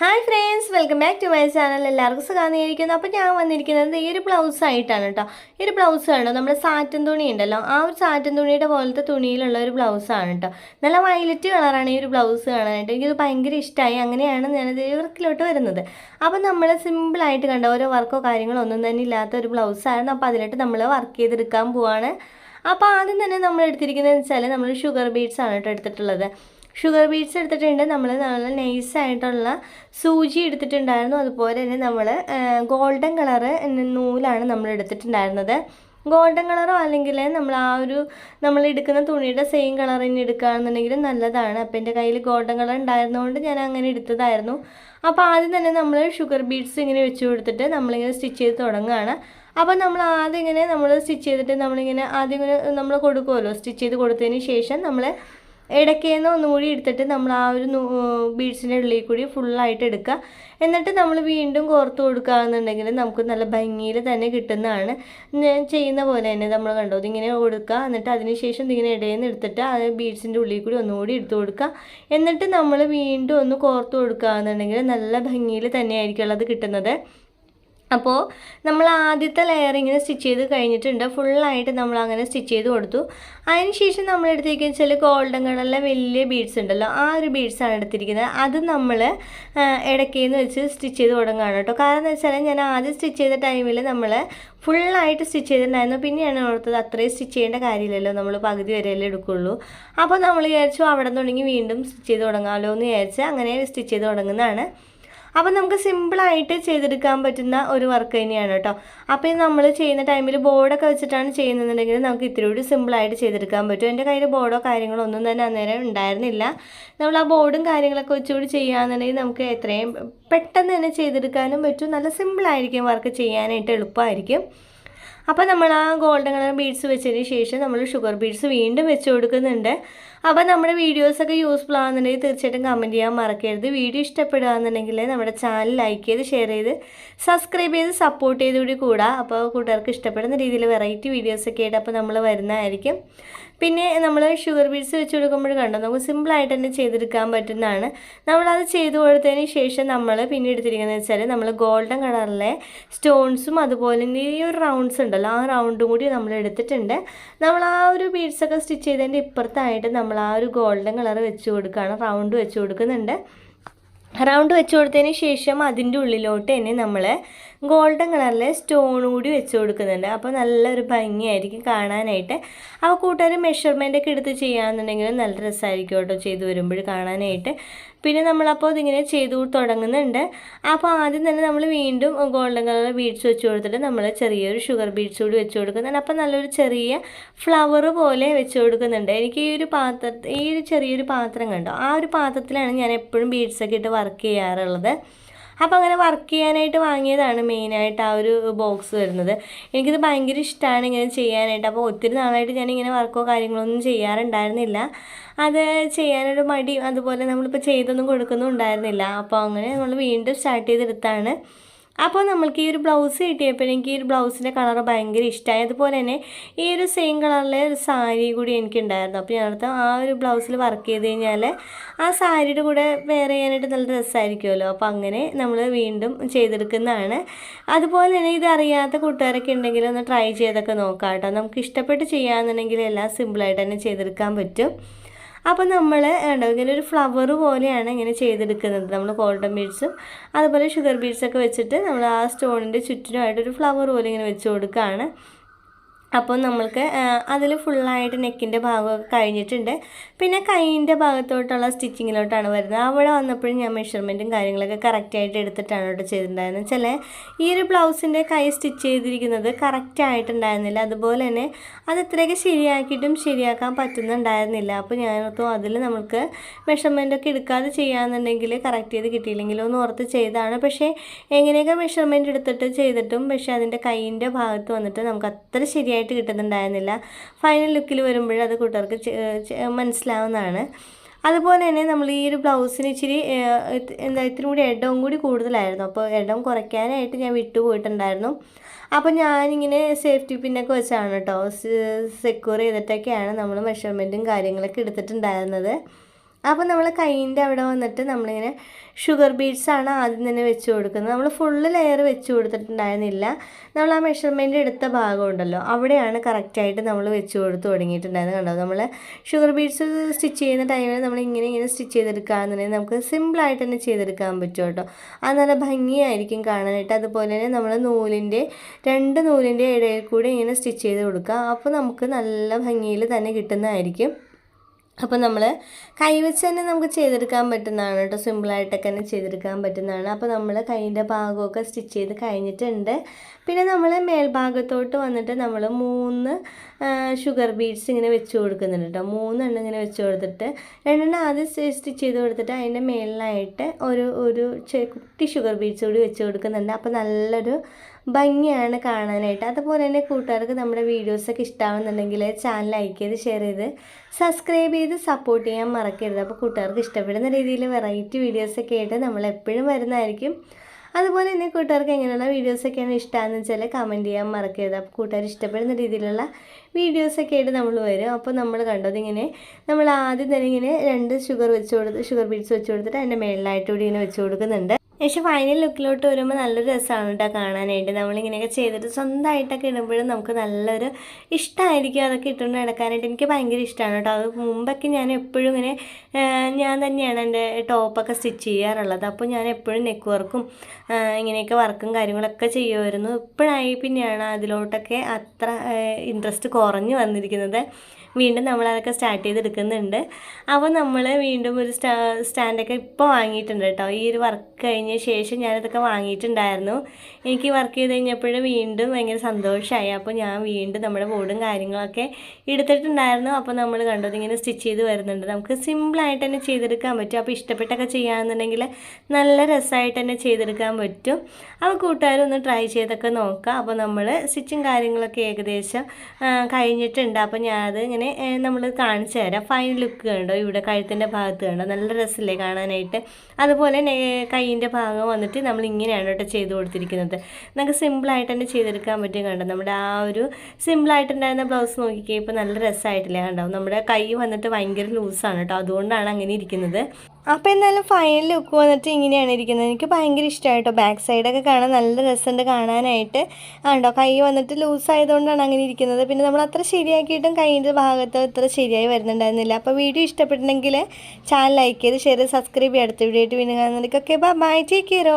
Hi friends welcome back to my channel. എല്ലാവർക്കും സുഖാന്നിരിക്കുന്നു അപ്പോൾ ഞാൻ വന്നിരിക്കുന്നത് ഈ ഒരു ബ്ലൗസ് ആയിട്ടാണ് കേട്ടോ. ഈ ഒരു ബ്ലൗസ് കണ്ടോ? നമ്മുടെ സാറ്റൻ തുണി ഉണ്ടല്ലോ. ആ ഒരു സാറ്റൻ തുണിയുടെ പോലത്തെ തുണിയിലുള്ള ഒരു ബ്ലൗസാണ് കേട്ടോ. നല്ല വയലറ്റ് കളറാണ് ഈ ഒരു ബ്ലൗസ് കാണാനായിട്ട്. എനിക്കത് ഭയങ്കര ഇഷ്ടമായി അങ്ങനെയാണ് ഞാനത് വർക്കിലോട്ട് വരുന്നത്. അപ്പോൾ നമ്മൾ സിമ്പിളായിട്ട് കണ്ട? ഓരോ വർക്കോ കാര്യങ്ങളോ ഒന്നും തന്നെ ഇല്ലാത്ത ഒരു ബ്ലൗസായിരുന്നു അപ്പോൾ അതിലോട്ട് നമ്മൾ വർക്ക് ചെയ്തെടുക്കാൻ പോവാണ്. അപ്പോൾ ആദ്യം തന്നെ നമ്മൾ എടുത്തിരിക്കുന്നത് വെച്ചാൽ നമ്മൾ ഷുഗർ ബീഡ്സ് ആണ് കേട്ടോ എടുത്തിട്ടുള്ളത്. ഷുഗർ ബീഡ്സ് എടുത്തിട്ടുണ്ട്. നമ്മൾ നല്ല നൈസായിട്ടുള്ള സൂചി എടുത്തിട്ടുണ്ടായിരുന്നു. അതുപോലെ തന്നെ നമ്മൾ ഗോൾഡൻ കളറ് നൂലാണ് നമ്മൾ എടുത്തിട്ടുണ്ടായിരുന്നത്. ഗോൾഡൻ കളറോ അല്ലെങ്കിൽ നമ്മൾ ആ ഒരു നമ്മൾ എടുക്കുന്ന തുണിയുടെ സെയിം കളർ തന്നെ എടുക്കുകയാണെന്നുണ്ടെങ്കിൽ നല്ലതാണ്. അപ്പോൾ എന്റെ കയ്യിൽ ഗോൾഡൻ കളർ ഉണ്ടായിരുന്നതുകൊണ്ട് ഞാൻ അങ്ങനെ എടുത്തതായിരുന്നു. അപ്പോൾ ആദ്യം തന്നെ നമ്മൾ ഷുഗർ ബീഡ്സ് ഇങ്ങനെ വെച്ച് കൊടുത്തിട്ട് നമ്മളിങ്ങനെ സ്റ്റിച്ച് ചെയ്ത് തുടങ്ങുകയാണ്. അപ്പോൾ നമ്മൾ ആദ്യം ഇങ്ങനെ നമ്മൾ സ്റ്റിച്ച് ചെയ്തിട്ട് നമ്മളിങ്ങനെ ആദ്യം ഇങ്ങനെ നമ്മൾ കൊടുക്കുമല്ലോ? സ്റ്റിച്ച് ചെയ്ത് കൊടുത്തതിന് ശേഷം നമ്മൾ ഇടയ്ക്കേന്ന് ഒന്നുകൂടി എടുത്തിട്ട് നമ്മൾ ആ ഒരു ബീഡ്സിന്റെ ഉള്ളിൽ കൂടി ഫുള്ളായിട്ട് എടുക്കുക. എന്നിട്ട് നമ്മൾ വീണ്ടും കോർത്ത് കൊടുക്കുകയാണെന്നുണ്ടെങ്കിൽ നമുക്ക് നല്ല ഭംഗിയിൽ തന്നെ കിട്ടുന്നതാണ്. ഞാൻ ചെയ്യുന്ന പോലെ തന്നെ നമ്മൾ കണ്ടോ ഇതിങ്ങനെ കൊടുക്കുക എന്നിട്ട് അതിന് ശേഷം ഇതിങ്ങനെ ഇടയിൽ നിന്ന് എടുത്തിട്ട് ആ ബീഡ്സിന്റെ ഉള്ളിൽ കൂടി ഒന്നുകൂടി എടുത്തു കൊടുക്കുക. എന്നിട്ട് നമ്മൾ വീണ്ടും ഒന്ന് കോർത്ത് കൊടുക്കുകയാണെന്നുണ്ടെങ്കിൽ നല്ല ഭംഗിയിൽ തന്നെയായിരിക്കും അത് കിട്ടുന്നത്. അപ്പോൾ നമ്മൾ ആദ്യത്തെ ലെയർ ഇങ്ങനെ സ്റ്റിച്ച് ചെയ്ത് കഴിഞ്ഞിട്ടുണ്ട്. ഫുള്ളായിട്ട് നമ്മൾ അങ്ങനെ സ്റ്റിച്ച് ചെയ്ത് കൊടുത്തു. അതിന് ശേഷം നമ്മൾ എടുത്തിരിക്കുന്ന വെച്ചാൽ ഗോൾഡൻ കളറിലെ വലിയ ബീഡ്സ് ഉണ്ടല്ലോ. ആ ഒരു ബീഡ്സാണ് എടുത്തിരിക്കുന്നത്. അത് നമ്മൾ ഇടയ്ക്കേന്ന് വെച്ച് സ്റ്റിച്ച് ചെയ്ത് തുടങ്ങുകയാണ് കേട്ടോ. കാരണം എന്ന് വെച്ചാൽ ഞാൻ ആദ്യം സ്റ്റിച്ച് ചെയ്ത ടൈമിൽ നമ്മൾ ഫുള്ളായിട്ട് സ്റ്റിച്ച് ചെയ്തിട്ടുണ്ടായിരുന്നു. പിന്നെയാണ് ഓർത്തത് അത്രയും സ്റ്റിച്ച് ചെയ്യേണ്ട കാര്യമില്ലല്ലോ. നമ്മൾ പകുതി വരെയല്ലേ എടുക്കുള്ളൂ. അപ്പോൾ നമ്മൾ വിചാരിച്ചു അവിടെ തുടങ്ങി വീണ്ടും സ്റ്റിച്ച് ചെയ്ത് തുടങ്ങാമല്ലോ എന്ന് വിചാരിച്ച് അങ്ങനെ സ്റ്റിച്ച് ചെയ്ത് തുടങ്ങുന്നതാണ്. അപ്പം നമുക്ക് സിമ്പിളായിട്ട് ചെയ്തെടുക്കാൻ പറ്റുന്ന ഒരു വർക്ക് തന്നെയാണ് കേട്ടോ അപ്പോൾ ഇത് നമ്മൾ ചെയ്യുന്ന ടൈമിൽ ബോർഡൊക്കെ വെച്ചിട്ടാണ് ചെയ്യുന്നതെന്നുണ്ടെങ്കിൽ നമുക്ക് ഇത്തിരി കൂടി സിമ്പിളായിട്ട് ചെയ്തെടുക്കാൻ പറ്റും. എന്റെ കയ്യിൽ ബോർഡോ കാര്യങ്ങളോ ഒന്നും തന്നെ അന്നേരം ഉണ്ടായിരുന്നില്ല. നമ്മൾ ആ ബോർഡും കാര്യങ്ങളൊക്കെ വെച്ചുകൂടി ചെയ്യുകയാണെന്നുണ്ടെങ്കിൽ നമുക്ക് എത്രയും പെട്ടെന്ന് തന്നെ ചെയ്തെടുക്കാനും പറ്റും. നല്ല സിമ്പിളായിരിക്കും വർക്ക് ചെയ്യാനായിട്ട് എളുപ്പമായിരിക്കും. അപ്പോൾ നമ്മൾ ആ ഗോൾഡൻ കളർ ബീഡ്സ് വെച്ചതിന് ശേഷം നമ്മൾ ഷുഗർ ബീഡ്സ് വീണ്ടും വെച്ച് കൊടുക്കുന്നുണ്ട്. അപ്പോൾ നമ്മുടെ വീഡിയോസൊക്കെ യൂസ്ഫുൾ ആകുന്നുണ്ടെങ്കിൽ തീർച്ചയായിട്ടും കമന്റ് ചെയ്യാൻ മറക്കരുത്. വീഡിയോ ഇഷ്ടപ്പെടുകയാണെന്നുണ്ടെങ്കിൽ നമ്മുടെ ചാനൽ ലൈക്ക് ചെയ്ത് ഷെയർ ചെയ്ത് സബ്സ്ക്രൈബ് ചെയ്ത് സപ്പോർട്ട് ചെയ്തുകൂടി കൂടാ അപ്പോൾ കൂട്ടുകാർക്ക് ഇഷ്ടപ്പെടുന്ന രീതിയിൽ വെറൈറ്റി വീഡിയോസൊക്കെ ആയിട്ട് അപ്പോൾ നമ്മൾ വരുന്നതായിരിക്കും. പിന്നെ നമ്മൾ ഷുഗർ ബീഡ്സ് വെച്ച് കൊടുക്കുമ്പോൾ കണ്ടോ? നമുക്ക് സിമ്പിളായിട്ട് തന്നെ ചെയ്തെടുക്കാൻ പറ്റുന്നതാണ്. നമ്മളത് ചെയ്ത് കൊടുത്തതിന് ശേഷം നമ്മൾ പിന്നെ എടുത്തിരിക്കുന്നത് വെച്ചാൽ നമ്മൾ ഗോൾഡൻ കളറിലെ സ്റ്റോൺസും അതുപോലെ തന്നെ ഈ ഒരു റൗണ്ട്സ് ഉണ്ടല്ലോ ആ റൗണ്ടും കൂടി നമ്മൾ എടുത്തിട്ടുണ്ട്. നമ്മൾ ആ ഒരു ബീഡ്സൊക്കെ സ്റ്റിച്ച് ചെയ്തതിന്റെ ഇപ്പുറത്തായിട്ട് നമ്മൾ ആ ഒരു ഗോൾഡൻ കളർ വെച്ച് കൊടുക്കുകയാണ് റൗണ്ട് വെച്ച് കൊടുക്കുന്നുണ്ട്. റൗണ്ട് വെച്ച് കൊടുത്തതിന് ശേഷം അതിന്റെ ഉള്ളിലോട്ട് തന്നെ നമ്മൾ ഗോൾഡൻ കളറിലെ സ്റ്റോൺ കൂടി വെച്ച് കൊടുക്കുന്നുണ്ട്. അപ്പോൾ നല്ലൊരു ഭംഗിയായിരിക്കും കാണാനായിട്ട്. അപ്പോൾ കൂട്ടുകാർ മെഷർമെന്റ് ഒക്കെ എടുത്ത് ചെയ്യുകയാണെന്നുണ്ടെങ്കിൽ നല്ല രസമായിരിക്കും കേട്ടോ ചെയ്തു വരുമ്പോൾ കാണാനായിട്ട്. പിന്നെ നമ്മളപ്പോൾ ഇതിങ്ങനെ ചെയ്തു തുടങ്ങുന്നുണ്ട്. അപ്പോൾ ആദ്യം തന്നെ നമ്മൾ വീണ്ടും ഗോൾഡൻ കളർ ബീഡ്സ് വെച്ച് കൊടുത്തിട്ട് നമ്മൾ ചെറിയൊരു ഷുഗർ ബീഡ്സ് കൂടി വെച്ച് കൊടുക്കുന്നുണ്ട്. അപ്പോൾ നല്ലൊരു ചെറിയ ഫ്ലവർ പോലെ വെച്ച് കൊടുക്കുന്നുണ്ട്. എനിക്ക് ഈ ഒരു പാത്ര ഈ ഒരു ചെറിയൊരു പാത്രം കണ്ടോ? ആ ഒരു പാത്രത്തിലാണ് ഞാൻ എപ്പോഴും ബീഡ്സൊക്കെ ഇട്ട് വർക്ക് ചെയ്യാറുള്ളത്. അപ്പോൾ അങ്ങനെ വർക്ക് ചെയ്യാനായിട്ട് വാങ്ങിയതാണ് മെയിനായിട്ട് ആ ഒരു ബോക്സ് വരുന്നത്. എനിക്കിത് ഭയങ്കര ഇഷ്ടമാണ് ഇങ്ങനെ ചെയ്യാനായിട്ട്. അപ്പോൾ ഒത്തിരി നാളായിട്ട് ഞാൻ ഇങ്ങനെ വർക്കോ കാര്യങ്ങളൊന്നും ചെയ്യാറുണ്ടായിരുന്നില്ല. അത് ചെയ്യാനൊരു മടി അതുപോലെ നമ്മളിപ്പോൾ ചെയ്തൊന്നും കൊടുക്കുന്നും ഉണ്ടായിരുന്നില്ല അപ്പോൾ അങ്ങനെ നമ്മൾ വീണ്ടും സ്റ്റാർട്ട് ചെയ്തെടുത്താണ്. അപ്പോൾ നമ്മൾക്ക് ഈ ഒരു ബ്ലൗസ് കിട്ടിയപ്പോൾ എനിക്ക് ഈ ഒരു ബ്ലൗസിന്റെ കളർ ഭയങ്കര ഇഷ്ടമായി. അതുപോലെ തന്നെ ഈ ഒരു സെയിം കളറിലെ ഒരു സാരി കൂടി എനിക്കുണ്ടായിരുന്നു. അപ്പോൾ ഞാനടുത്ത് ആ ഒരു ബ്ലൗസിൽ വർക്ക് ചെയ്ത് കഴിഞ്ഞാൽ ആ സാരിയുടെ കൂടെ വെയർ ചെയ്യാനായിട്ട് നല്ല രസമായിരിക്കുമല്ലോ. അപ്പോൾ അങ്ങനെ നമ്മൾ വീണ്ടും ചെയ്തെടുക്കുന്നതാണ്. അതുപോലെ തന്നെ ഇതറിയാത്ത കൂട്ടുകാരൊക്കെ ഉണ്ടെങ്കിൽ ഒന്ന് ട്രൈ ചെയ്തൊക്കെ നോക്കാം കേട്ടോ. നമുക്ക് ഇഷ്ടപ്പെട്ട് ചെയ്യാമെന്നുണ്ടെങ്കിൽ എല്ലാം സിമ്പിളായിട്ട് തന്നെ ചെയ്തെടുക്കാൻ പറ്റും. അപ്പോൾ നമ്മൾ ഉണ്ടോ ഇങ്ങനെ ഒരു ഫ്ലവർ പോലെയാണ് ഇങ്ങനെ ചെയ്തെടുക്കുന്നത്. നമ്മൾ ഗോൾഡൻ ബീഡ്സും അതുപോലെ ഷുഗർ ബീഡ്സൊക്കെ വെച്ചിട്ട് നമ്മൾ ആ സ്റ്റോണിന്റെ ചുറ്റിനുമായിട്ടൊരു ഫ്ലവർ പോലെ ഇങ്ങനെ വെച്ച് കൊടുക്കുകയാണ് അപ്പോൾ നമ്മൾക്ക് അതിൽ ഫുള്ളായിട്ട് നെക്കിന്റെ ഭാഗമൊക്കെ കഴിഞ്ഞിട്ടുണ്ട്. പിന്നെ കൈയിന്റെ ഭാഗത്തോട്ടുള്ള സ്റ്റിച്ചിങ്ങിലോട്ടാണ് വരുന്നത്. അവിടെ വന്നപ്പോഴും ഞാൻ മെഷർമെന്റും കാര്യങ്ങളൊക്കെ കറക്റ്റായിട്ട് എടുത്തിട്ടാണ് കേട്ടോ ചെയ്തിട്ടുണ്ടായിരുന്നത്. ചില ഈ ഒരു ബ്ലൗസിന്റെ കൈ സ്റ്റിച്ച് ചെയ്തിരിക്കുന്നത് കറക്റ്റായിട്ടുണ്ടായിരുന്നില്ല അതുപോലെ തന്നെ അത് ഇത്രയൊക്കെ ശരിയാക്കിയിട്ടും ശരിയാക്കാൻ പറ്റുന്നുണ്ടായിരുന്നില്ല. അപ്പോൾ ഞാനോർത്തു അതിൽ നമുക്ക് മെഷർമെന്റൊക്കെ എടുക്കാതെ ചെയ്യാമെന്നുണ്ടെങ്കിൽ കറക്റ്റ് ചെയ്ത് കിട്ടിയില്ലെങ്കിലോ എന്ന് ഓർത്ത് ചെയ്തതാണ്. പക്ഷേ എങ്ങനെയൊക്കെ മെഷർമെന്റ് എടുത്തിട്ട് ചെയ്തിട്ടും പക്ഷേ അതിന്റെ കൈയിന്റെ ഭാഗത്ത് വന്നിട്ട് നമുക്ക് അത്ര ശരിയായി ശരിയായിട്ട് കിട്ടുന്നുണ്ടായിരുന്നില്ല. ഫൈനൽ ലുക്കിൽ വരുമ്പോൾ അത് കൂട്ടുകാർക്ക് മനസ്സിലാവുന്നതാണ്. അതുപോലെ തന്നെ നമ്മൾ ഈ ഒരു ബ്ലൗസിന് ഇച്ചിരി എന്താ ഇത്തിരി കൂടി ഇടവും കൂടി കൂടുതലായിരുന്നു. അപ്പോൾ ഇടം കുറയ്ക്കാനായിട്ട് ഞാൻ വിട്ടുപോയിട്ടുണ്ടായിരുന്നു അപ്പോൾ ഞാനിങ്ങനെ സേഫ്റ്റി പിന്നൊക്കെ വെച്ചാണ് കേട്ടോ സെക്യൂർ ചെയ്തിട്ടൊക്കെയാണ് നമ്മൾ മെഷർമെന്റും കാര്യങ്ങളൊക്കെ എടുത്തിട്ടുണ്ടായിരുന്നത്. അപ്പോൾ നമ്മൾ കൈയിന്റെ അവിടെ വന്നിട്ട് നമ്മളിങ്ങനെ ഷുഗർ ബീഡ്സ് ആണ് ആദ്യം തന്നെ വെച്ച് കൊടുക്കുന്നത്. നമ്മൾ ഫുള്ള് ലെയർ വെച്ച് കൊടുത്തിട്ടുണ്ടായിരുന്നില്ല. നമ്മൾ ആ മെഷർമെന്റ് എടുത്ത ഭാഗം ഉണ്ടല്ലോ അവിടെയാണ് കറക്റ്റായിട്ട് നമ്മൾ വെച്ച് കൊടുത്ത് തുടങ്ങിയിട്ടുണ്ടായിരുന്നത് കണ്ടോ? നമ്മൾ ഷുഗർ ബീഡ്സ് സ്റ്റിച്ച് ചെയ്യുന്ന ടൈമിൽ നമ്മൾ ഇങ്ങനെ ഇങ്ങനെ സ്റ്റിച്ച് ചെയ്തെടുക്കുകയെന്നുണ്ടെങ്കിൽ നമുക്ക് സിമ്പിളായിട്ട് തന്നെ ചെയ്തെടുക്കാൻ പറ്റും കേട്ടോ. അത് നല്ല ഭംഗിയായിരിക്കും കാണാനായിട്ട്. അതുപോലെ തന്നെ നമ്മൾ നൂലിന്റെ രണ്ട് നൂലിന്റെ ഇടയിൽ കൂടി ഇങ്ങനെ സ്റ്റിച്ച് ചെയ്ത് കൊടുക്കുക. അപ്പോൾ നമുക്ക് നല്ല ഭംഗിയിൽ തന്നെ കിട്ടുന്നതായിരിക്കും. അപ്പോൾ നമ്മൾ കൈവച്ച് തന്നെ നമുക്ക് ചെയ്തെടുക്കാൻ പറ്റുന്നതാണ് കേട്ടോ. സിമ്പിളായിട്ടൊക്കെ തന്നെ ചെയ്തെടുക്കാൻ പറ്റുന്നതാണ്. അപ്പോൾ നമ്മൾ കൈയിന്റെ ഭാഗമൊക്കെ സ്റ്റിച്ച് ചെയ്ത് കഴിഞ്ഞിട്ടുണ്ട്. പിന്നെ നമ്മൾ മേൽഭാഗത്തോട്ട് വന്നിട്ട് നമ്മൾ മൂന്ന് ഷുഗർ ബീഡ്സ് ഇങ്ങനെ വെച്ച് കൊടുക്കുന്നുണ്ട് കേട്ടോ. മൂന്നെണ്ണം ഇങ്ങനെ വെച്ച് കൊടുത്തിട്ട് രണ്ടെണ്ണം ആദ്യം സ്റ്റിച്ച് ചെയ്ത് കൊടുത്തിട്ട് അതിന്റെ മേളിലായിട്ട് ഒരു ഒരു കുട്ടി ഷുഗർ ബീഡ്സ് കൂടി വെച്ച് കൊടുക്കുന്നുണ്ട്. അപ്പോൾ നല്ലൊരു ഭംഗിയാണ് കാണാനായിട്ട്. അതുപോലെ തന്നെ കൂട്ടുകാർക്ക് നമ്മുടെ വീഡിയോസൊക്കെ ഇഷ്ടമാവുന്നുണ്ടെങ്കിൽ ചാനൽ ലൈക്ക് ചെയ്ത് ഷെയർ ചെയ്ത് സബ്സ്ക്രൈബ് ചെയ്ത് സപ്പോർട്ട് ചെയ്യാൻ മറക്കരുത്. അപ്പോൾ കൂട്ടുകാർക്ക് ഇഷ്ടപ്പെടുന്ന രീതിയിൽ വെറൈറ്റി വീഡിയോസൊക്കെ ആയിട്ട് നമ്മൾ എപ്പോഴും വരുന്നതായിരിക്കും. അതുപോലെ തന്നെ കൂട്ടുകാർക്ക് എങ്ങനെയുള്ള വീഡിയോസൊക്കെയാണ് ഇഷ്ടമാണെന്ന് വെച്ചാൽ കമന്റ് ചെയ്യാൻ മറക്കരുത്. അപ്പോൾ കൂട്ടുകാർ ഇഷ്ടപ്പെടുന്ന രീതിയിലുള്ള വീഡിയോസൊക്കെ ആയിട്ട് നമ്മൾ വരും. അപ്പോൾ നമ്മൾ കണ്ടത് ഇങ്ങനെ നമ്മൾ ആദ്യം തന്നെ ഇങ്ങനെ രണ്ട് ഷുഗർ വെച്ച് കൊടുത്ത് ഷുഗർ ബീഡ്സ് വെച്ച് കൊടുത്തിട്ട് അതിന്റെ മേളിലായിട്ട് കൂടി ഇങ്ങനെ വെച്ച് കൊടുക്കുന്നുണ്ട്. പക്ഷേ ഫൈനൽ ലുക്കിലോട്ട് വരുമ്പോൾ നല്ലൊരു രസമാണ് കേട്ടോ കാണാനായിട്ട്. നമ്മളിങ്ങനെയൊക്കെ ചെയ്തിട്ട് സ്വന്തമായിട്ടൊക്കെ ഇടുമ്പോഴും നമുക്ക് നല്ലൊരു ഇഷ്ടമായിരിക്കും അതൊക്കെ ഇട്ടുകൊണ്ട് നടക്കാനായിട്ട്. എനിക്ക് ഭയങ്കര ഇഷ്ടമാണ് കേട്ടോ. അത് മുമ്പൊക്കെ ഞാൻ എപ്പോഴും ഇങ്ങനെ ഞാൻ തന്നെയാണ് എന്റെ ടോപ്പൊക്കെ സ്റ്റിച്ച് ചെയ്യാറുള്ളത്. അപ്പോൾ ഞാൻ എപ്പോഴും നെക്ക് വർക്കും ഇങ്ങനെയൊക്കെ വർക്കും കാര്യങ്ങളൊക്കെ ചെയ്യുമായിരുന്നു. ഇപ്പോഴായി പിന്നെയാണ് അതിലോട്ടൊക്കെ അത്ര ഇൻട്രസ്റ്റ് കുറഞ്ഞു വന്നിരിക്കുന്നത്. വീണ്ടും നമ്മൾ അതൊക്കെ സ്റ്റാർട്ട് ചെയ്തെടുക്കുന്നുണ്ട്. അപ്പോൾ നമ്മൾ വീണ്ടും ഒരു സ്റ്റാ സ്റ്റാൻഡൊക്കെ ഇപ്പോൾ വാങ്ങിയിട്ടുണ്ട് കേട്ടോ. ഈ ഒരു വർക്ക് കഴിഞ്ഞ ശേഷം ഞാനിതൊക്കെ വാങ്ങിയിട്ടുണ്ടായിരുന്നു. എനിക്ക് വർക്ക് ചെയ്ത് കഴിഞ്ഞപ്പോൾ വീണ്ടും ഭയങ്കര സന്തോഷമായി അപ്പോൾ ഞാൻ വീണ്ടും നമ്മുടെ ബോർഡും കാര്യങ്ങളൊക്കെ എടുത്തിട്ടുണ്ടായിരുന്നു. അപ്പോൾ നമ്മൾ കണ്ടത് ഇങ്ങനെ സ്റ്റിച്ച് ചെയ്ത് വരുന്നുണ്ട്. നമുക്ക് സിമ്പിളായിട്ട് തന്നെ ചെയ്തെടുക്കാൻ പറ്റും. അപ്പോൾ ഇഷ്ടപ്പെട്ടൊക്കെ ചെയ്യുകയാണെന്നുണ്ടെങ്കിൽ നല്ല രസമായിട്ട് തന്നെ ചെയ്തെടുക്കാൻ പറ്റും. അപ്പോൾ കൂട്ടുകാരൊന്ന് ട്രൈ ചെയ്തൊക്കെ നോക്കാം. അപ്പോൾ നമ്മൾ സ്റ്റിച്ചും കാര്യങ്ങളൊക്കെ ഏകദേശം കഴിഞ്ഞിട്ടുണ്ട്. അപ്പോൾ ഞാൻ അത് ഇങ്ങനെ നമ്മൾ കാണിച്ചു തരാം. ഫൈൻ ലുക്ക് കണ്ടോ? ഇവിടെ കഴുത്തിന്റെ ഭാഗത്ത് കണ്ടോ? നല്ല രസമില്ലേ കാണാനായിട്ട്? അതുപോലെ കൈയിന്റെ ഭാഗം വന്നിട്ട് നമ്മൾ ഇങ്ങനെയാണ് കേട്ടോ ചെയ്ത് കൊടുത്തിരിക്കുന്നത്. നമുക്ക് സിമ്പിളായിട്ട് തന്നെ ചെയ്തെടുക്കാൻ പറ്റും കണ്ടോ? നമ്മുടെ ആ ഒരു സിമ്പിളായിട്ടുണ്ടായിരുന്ന ബ്ലൗസ് നോക്കിക്കേ ഇപ്പോൾ നല്ല രസമായിട്ടില്ലേ കണ്ടോ? നമ്മുടെ കൈ വന്നിട്ട് ഭയങ്കര ലൂസാണ് കേട്ടോ. അതുകൊണ്ടാണ് അങ്ങനെ ഇരിക്കുന്നത്. അപ്പോൾ എന്തായാലും ഫൈനൽ ലുക്ക് വന്നിട്ട് ഇങ്ങനെയാണ് ഇരിക്കുന്നത്. എനിക്ക് ഭയങ്കര ഇഷ്ടമായിട്ടോ ബാക്ക് സൈഡൊക്കെ കാണാൻ നല്ല രസമുണ്ട് കാണാനായിട്ട്. ആണ്ടോ കൈ വന്നിട്ട് ലൂസ് ആയതുകൊണ്ടാണ് അങ്ങനെ ഇരിക്കുന്നത്. പിന്നെ നമ്മൾ അത്ര ശരിയാക്കിയിട്ടും കൈയിന്റെ ഭാഗത്ത് അത്ര ശരിയായി വരുന്നുണ്ടായിരുന്നില്ല. അപ്പോൾ വീഡിയോ ഇഷ്ടപ്പെട്ടിട്ടുണ്ടെങ്കിൽ ചാനൽ ലൈക്ക് ചെയ്ത് ഷെയർ സബ്സ്ക്രൈബ് ചെയ്യാം അടുത്ത വീഡിയോ ആയിട്ട് വീണ്ടും കാണുന്നതിക്കൊക്കെ ബൈ ടേക്ക് കെയർ